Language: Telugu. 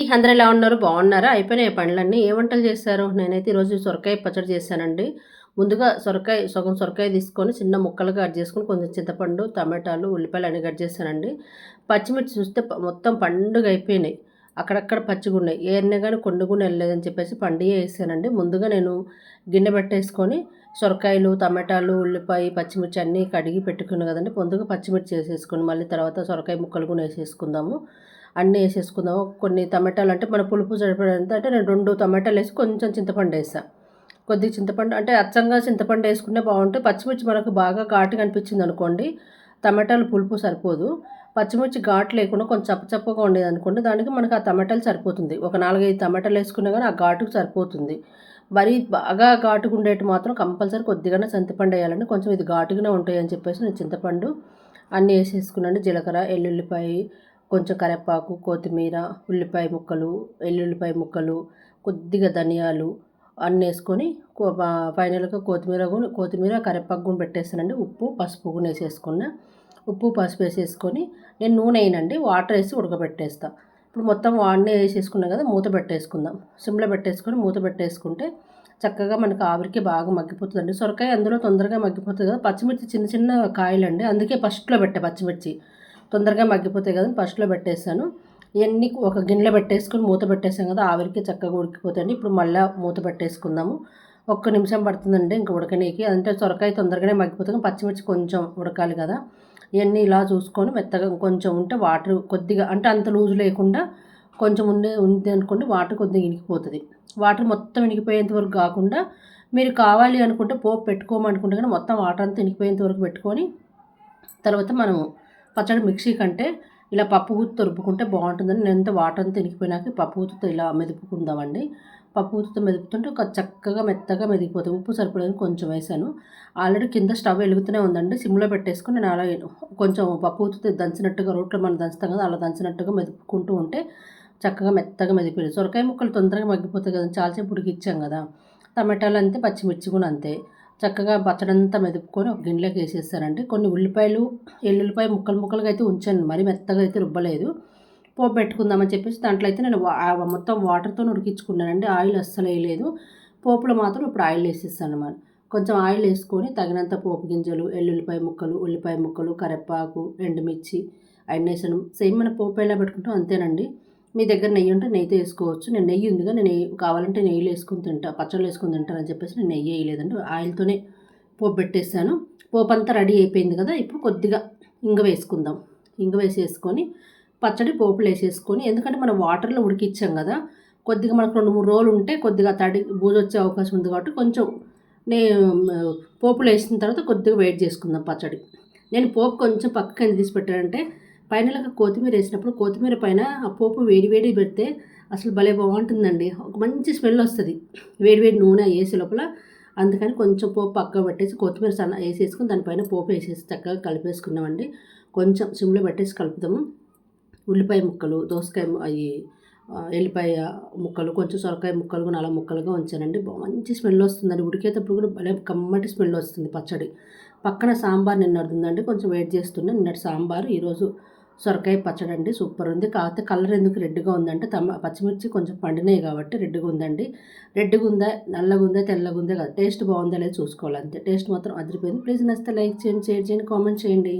అందరూ ఎలా ఉన్నారు? బాగున్నారా? అయిపోయినాయి పనులన్నీ ఏ వంటలు చేశారు? నేనైతే ఈరోజు సొరకాయ పచ్చడి చేశానండి. ముందుగా సొరకాయ సగం సొరకాయ తీసుకొని చిన్న ముక్కలుగా కట్ చేసుకొని కొంచెం చింతపండు టమాటాలు ఉల్లిపాయలు అన్నీ కట్ చేశానండి. పచ్చిమిర్చి చూస్తే మొత్తం పండుగ అయిపోయినాయి. అక్కడక్కడ పచ్చిగా ఉన్నాయి. ఏ కానీ కొండుగుని వెళ్ళలేదని చెప్పేసి పండుగ వేసానండి. ముందుగా నేను గిన్నె పెట్టేసుకొని సొరకాయలు టమాటాలు ఉల్లిపాయ పచ్చిమిర్చి అన్నీ కడిగి పెట్టుకున్నాను కదండి. ముందుగా పచ్చిమిర్చి వేసేసుకొని మళ్ళీ తర్వాత సొరకాయ ముక్కలు కూడా వేసేసుకుందాము. అన్నీ వేసేసుకుందాం కొన్ని టమాటాలు అంటే మన పులుపు సరిపడేంత అంటే నేను రెండు టమాటాలు వేసి కొంచెం చింతపండు వేసాను కొద్దిగా చింతపండు అంటే అచ్చంగా చింతపండు వేసుకుంటే బాగుంటుంది. పచ్చిమిర్చి మనకు బాగా ఘాటుగా అనిపించింది అనుకోండి టమాటాలు పులుపు సరిపోదు. పచ్చిమిర్చి ఘాటు లేకుండా కొంచెం చప్పచప్పగా ఉండేది అనుకోండి దానికి మనకు ఆ టమాటాలు సరిపోతుంది. ఒక నాలుగైదు టమాటాలు వేసుకున్నా కానీ ఆ ఘాటుకు సరిపోతుంది. మరీ బాగా ఘాటుగా ఉండేటి మాత్రం కంపల్సరీ కొద్దిగానే చింతపండు వేయాలండి. కొంచెం ఇది ఘాటుగానే ఉంటాయి అని చెప్పేసి నేను చింతపండు అన్నీ వేసేసుకున్నాను. జీలకర్ర ఎల్లుల్లిపాయ కొంచెం కరివేపాకు కొత్తిమీర ఉల్లిపాయ ముక్కలు ఎల్లుల్లిపాయ ముక్కలు కొద్దిగా ధనియాలు అన్నీ వేసుకొని ఫైనల్గా కొత్తిమీర కొత్తిమీర కరివేపాకు కూడా పెట్టేస్తానండి. ఉప్పు పసుపు కూడా వేసేసుకున్న. ఉప్పు పసుపు వేసేసుకొని నేను నూనె వేయనండి. వాటర్ వేసి ఉడకబెట్టేస్తా. ఇప్పుడు మొత్తం వాడినే వేసేసుకున్నాం కదా మూత పెట్టేసుకుందాం. సిమ్లో పెట్టేసుకొని మూత పెట్టేసుకుంటే చక్కగా మనకు ఆవిరికి బాగా మగ్గిపోతుందండి. సొరకాయ అందులో తొందరగా మగ్గిపోతుంది కదా. పచ్చిమిర్చి చిన్న చిన్న కాయలండి. అందుకే ఫస్ట్లో పెట్టే పచ్చిమిర్చి. తొందరగా మగ్గిపోతాయి కదా ఫస్ట్లో పెట్టేశాను. ఇవన్నీ ఒక గిన్నెలో పెట్టేసుకొని మూత పెట్టేసాం కదా ఆవిరికి చక్కగా ఉడికిపోతాయండి. ఇప్పుడు మళ్ళీ మూత పెట్టేసుకుందాము. ఒక్క నిమిషం పడుతుందండి ఇంకా ఉడకనీకి. అంటే సొరకాయ తొందరగానే మగ్గిపోతుంది పచ్చిమిర్చి కొంచెం ఉడకాలి కదా. ఇవన్నీ ఇలా చూసుకొని మెత్తగా కొంచెం ఉంటే వాటర్ కొద్దిగా అంటే అంత లూజు లేకుండా కొంచెం ఉండే ఉంది అనుకోండి వాటర్ కొద్దిగా ఇనికిపోతుంది. వాటర్ మొత్తం ఇనికిపోయేంత వరకు కాకుండా మీరు కావాలి అనుకుంటే పోపు పెట్టుకోమనుకుంటే కానీ మొత్తం వాటర్ అంతా ఇనికిపోయేంత వరకు పెట్టుకొని తర్వాత మనము పచ్చడి మిక్సీ కంటే ఇలా పప్పు గుత్తుతో రుబ్బుకుంటే బాగుంటుందని నేను ఎంత వాటర్ అంతా తినిగిపోయినాక పప్పు గుత్తుతో ఇలా మెదుపుకుందామండి. పప్పు గుత్తుతో మెదుపుతుంటే ఒక చక్కగా మెత్తగా మెదిగిపోతుంది. ఉప్పు సరిపడని కొంచెం వేసాను. ఆల్రెడీ కింద స్టవ్ వెలుగుతూనే ఉందండి. సిమ్లో పెట్టేసుకుని నేను అలా కొంచెం పప్పు గుత్తుతో దంచినట్టుగా రోట్లో మనం దంచుతాం కదా అలా దంచినట్టుగా మెదుపుకుంటూ ఉంటే చక్కగా మెత్తగా మెదిపోయింది సొరకాయ ముక్కలు తొందరగా మగ్గిపోతాయి కదా చాలాసేపు ఉడికిచ్చాం కదా. టమాటాలు అంతే పచ్చిమిర్చి కూడా అంతే. చక్కగా పచ్చడంతా మెదుపుకొని ఒక గిన్నెలోకి వేసేస్తానండి కొన్ని ఉల్లిపాయలు ఎల్లుల్లిపాయ ముక్కలు ముక్కలుగా అయితే ఉంచాను. మరి మెత్తగా అయితే రుబ్బలేదు. పోపు పెట్టుకుందామని చెప్పేసి దాంట్లో అయితే నేను మొత్తం వాటర్తో ఉడికించుకున్నానండి. ఆయిల్ అస్సలు వేయలేదు. పోపులో మాత్రం ఇప్పుడు ఆయిల్ వేసేస్తాను అనమాట. కొంచెం ఆయిల్ వేసుకొని తగినంత పోపు గింజలు ఎల్లుల్లిపాయ ముక్కలు ఉల్లిపాయ ముక్కలు కరివేపాకు ఎండుమిర్చి అన్నీ వేసాను. సేమ్ మన పోపు ఎలా పెట్టుకుంటాం అంతేనండి. మీ దగ్గర నెయ్యి ఉంటే నెయ్యితో వేసుకోవచ్చు. నేను నెయ్యి ఉందిగా నేను కావాలంటే నెయ్యిలో వేసుకుని తింటా పచ్చళ్ళు వేసుకుని తింటానని చెప్పేసి నేను నెయ్యి వేయలేదండి. ఆయిల్తోనే పోపు పెట్టేసాను. పోపు అంతా రెడీ అయిపోయింది కదా ఇప్పుడు కొద్దిగా ఇంగ వేసుకుందాం. ఇంగ వేసేసుకొని పచ్చడి పోపులు వేసేసుకొని ఎందుకంటే మనం వాటర్లో ఉడికిచ్చాం కదా కొద్దిగా మనకు రెండు మూడు రోజులు ఉంటే కొద్దిగా తడి బూజు వచ్చే అవకాశం ఉంది కాబట్టి కొంచెం నేను పోపులు వేసిన తర్వాత కొద్దిగా వెయిట్ చేసుకుందాం పచ్చడి. నేను పోపు కొంచెం పక్కకి తీసి పెట్టానంటే పైనలాగా కొత్తిమీర వేసినప్పుడు కొత్తిమీర పైన ఆ పోపు వేడి వేడి పెడితే అసలు భలే బాగుంటుందండి. ఒక మంచి స్మెల్ వస్తుంది. వేడి వేడి నూనె వేసే లోపల అందుకని కొంచెం పోపు పక్క పెట్టేసి కొత్తిమీర సన్న వేసేసుకుని దానిపైన పోపు వేసేసి చక్కగా కలిపేసుకున్నామండి కొంచెం సిమ్లో పెట్టేసి కలుపుతాము ఉల్లిపాయ ముక్కలు దోసకాయ అవి ఎల్లిపాయ ముక్కలు కొంచెం సొరకాయ ముక్కలు నల్ల ముక్కలుగా ఉంచానండి. మంచి స్మెల్ వస్తుందండి. ఉడికేటప్పుడు కూడా భలే కమ్మటి స్మెల్ వస్తుంది పచ్చడి. పక్కన సాంబార్ నిన్నడుందండి కొంచెం వెయిట్ చేస్తున్నా. నిన్నటి సాంబార్ ఈరోజు సొరకాయ పచ్చడి అండి సూపర్ ఉంది. కాకపోతే కలర్ ఎందుకు రెడ్గా ఉందంటే తమ పచ్చిమిర్చి కొంచెం పండినాయి కాబట్టి రెడ్గా ఉందండి. రెడ్గా ఉందా నల్లగా ఉందా తెల్లగా ఉందా కదా టేస్ట్ బాగుందా లేదా చూసుకోవాలి అంతే టేస్ట్ మాత్రం అదిరిపోయింది. ప్లీజ్ నచ్చితే లైక్ చేయండి షేర్ చేయండి కామెంట్ చేయండి.